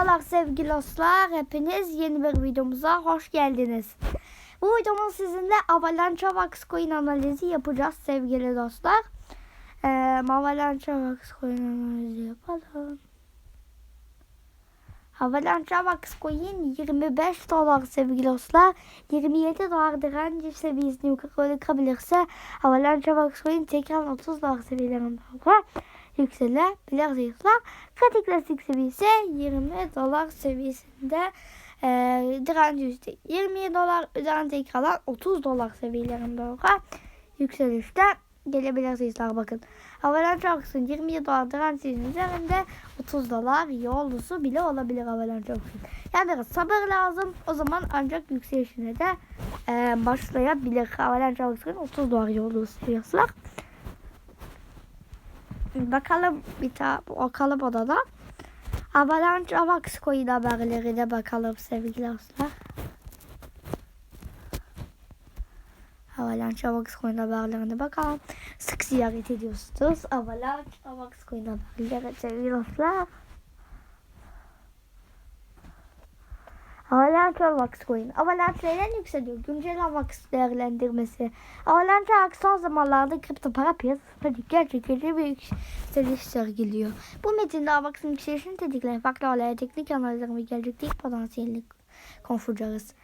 Merhabalar sevgili dostlar. Hepiniz yeni bir videomuza hoş geldiniz. Bu videomuz sizinle Avalanche Avax Coin analizi yapacağız sevgili dostlar. Ee, Avalanche Avax Coin analizi yapalım. Avalanche Avax Coin 25 dolar sevgili dostlar. 27 dolar direnç seviyesini yukarı kırabilirse Avalanche Avax Coin tekrar 30 dolar seviyelerinde olur yükselebilir dostlar. Kritik klasik seviyesi 20 dolar seviyesinde e, direnç yüzde 20 dolar üzerine tekrardan 30 dolar seviyelerinde olur. Yükselişte gelebilir dostlar bakın. Avalanche Auction 20 dolar direnç üzerinde 30 dolar yolcusu bile olabilir Avalanche Auction. Yani biraz sabır lazım. O zaman ancak yükselişine de e, başlayabilir. Avalanche Auction 30 dolar yolcusu seviyorlar. Bakalım bir tane bakalım odada. Avalanche Avax coin haberlerine bakalım sevgili dostlar. Avalanche Avax coin haberlerine bakalım. Sık ziyaret ediyorsunuz. Avalanche Avax coin haberleri sevgili dostlar. Avalanche Avax coin. Avalanche neden yükseliyor? Güncel Avax değerlendirmesi. Avalanche Avax son zamanlarda kripto para piyasasında çekici bir yükseliş sergiliyor. Bu metinde Avax'ın yükselişini tetikleyen farklı olaya teknik analizler ve gelecekteki potansiyelini konuşacağız.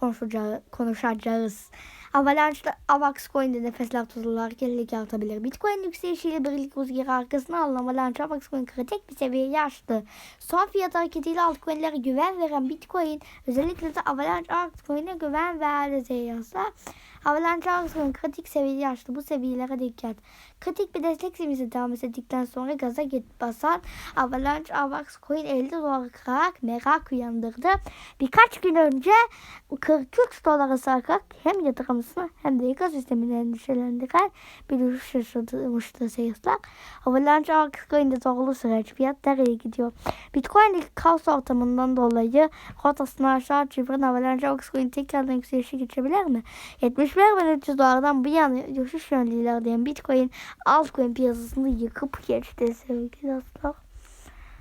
Konuşacağız. konuşacağız. Avalanche Avax Coin'de nefesler tutularak gerilik artabilir. Bitcoin yükselişiyle birlik rüzgarı arkasına alınan Avalanche Avax Coin kritik bir seviyeye aştı. Son fiyat hareketiyle altcoin'lere güven veren Bitcoin özellikle de Avalanche Avax Coin'e güven verdi yazılar. Avalanche Avax Coin kritik seviyeyi aştı. Bu seviyelere dikkat. Kritik bir destek seviyesi devam ettikten sonra gaza git basan Avalanche Avax Coin 50 dolar kırarak merak uyandırdı. Birkaç gün önce 43 dolara sarkarak hem yatırımcısını hem de ekosistemini endişelendiren bir düşüş şaşırtmıştı seyirciler. Avalanche Coin'de doğru süreç fiyat nereye gidiyor? Bitcoin'deki kaos ortamından dolayı rotasını aşağı çeviren Avalanche Coin tekrardan yükselişe geçebilir mi? 71.300 dolardan bu yana düşüş yönlü ilerleyen Bitcoin altcoin piyasasını yıkıp geçti sevgili dostlar.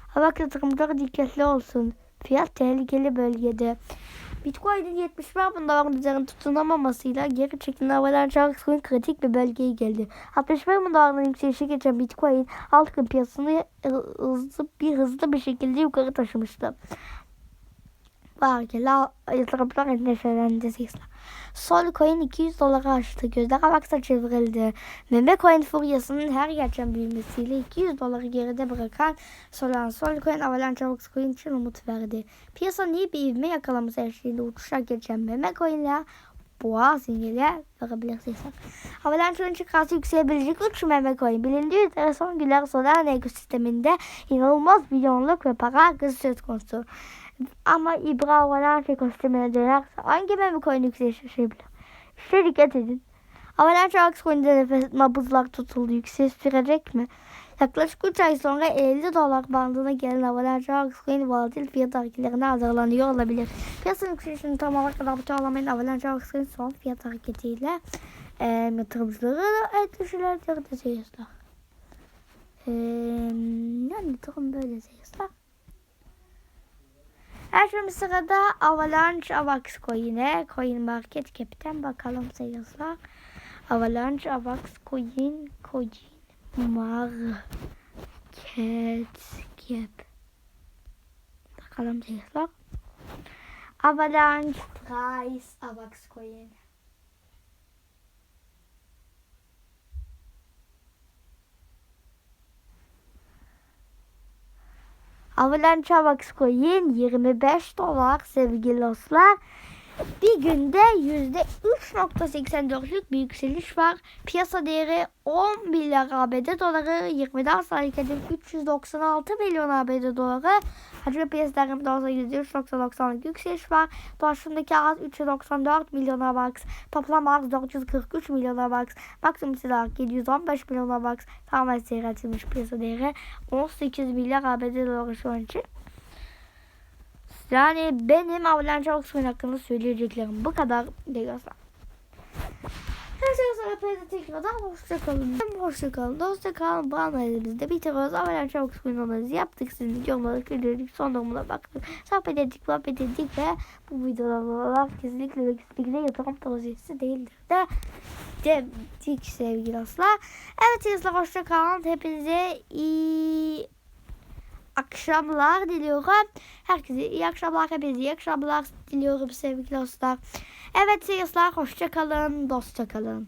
Havak yatırımcıları dikkatli olsun. Fiyat tehlikeli bölgede. Bitcoin'in 71 bin doların üzerinde tutunamamasıyla geri çekilen Avalanche Altcoin kritik bir bölgeye geldi. 61 bin dolardan yükselişe geçen Bitcoin altcoin piyasasını hızlı bir hızlı bir şekilde yukarı taşımıştı. Bu hareketle yatırımcılar endişelendi sesler. Sol coin 200 dolara aştı. Gözler Avax'a çevrildi. Meme coin furyasının her geçen büyümesiyle 200 doları geride bırakan Solan Sol coin Avalanche Avax coin için umut verdi. Piyasanın iyi bir ivme yakalaması eşliğinde uçuşa geçen meme coinler boğa sinyali verebilirsiniz. Avalanche'ın çıkarsa yükselebilecek 3 meme coin. Bilindiği üzere son günler Solana ekosisteminde inanılmaz milyonluk ve para akışı söz konusu. Ama İbra Avalanche ekosistemine dönerse hangi meme coin yükselişe yaşayabilir? İşte dikkat edin. Avalanche Avax coin'de nefes nabızlar tutuldu. Yükseliş sürecek mi? Yaklaşık 3 ay sonra 50 dolar bandına gelen Avalanche Avax coin volatil fiyat hareketlerine hazırlanıyor olabilir. Piyasa yükselişini tam olarak adapte olamayan Avalanche Avax coin son fiyat hareketiyle e, yatırımcıları endişelendirdi seyirciler. E, yani durum böyle seyirciler. Her şey sırada Avalanche Avax Coin'e Coin Market Cap'ten bakalım sayıslar. Avalanche Avax Coin Coin Market Cap. Bakalım sayıslar. Avalanche Price Avax Coin. Avalanche Avax Coin 25 dolar sevgili dostlar. Bir günde %3.84'lük bir yükseliş var. Piyasa değeri 10 milyar ABD doları, 20'den hareket 396 milyon ABD doları. Hacmi piyasa değerinde olsa %3.90'lık yükseliş var. Dolaşımdaki arz 394 milyon ABAX. Toplam arz 443 milyon ABAX. Maksimum silah 715 milyon ABAX. Tamamen seyretilmiş piyasa değeri 18 milyar ABD doları şu an için. Yani benim Avalanche Oxford hakkında söyleyeceklerim bu kadar. Değil Her şey hepinize tekrardan hoşça kalın. Hoşça kalın. Hoşça kalın. Bu analizimizde bitiriyoruz. Avalanche suyun analizi yaptık. Sizin yorumları kırdık. Son durumuna baktık. Sohbet ettik, muhabbet ettik ve bu videolar kesinlikle ve kesinlikle yatırım tavsiyesi değildir de dedik sevgili dostlar. Evet dostlar hoşça kalın. Hepinize iyi akşamlar diliyorum. Herkese iyi akşamlar. Hepinize iyi akşamlar diliyorum sevgili dostlar. Evet dostlar hoşça kalın. Dostça kalın.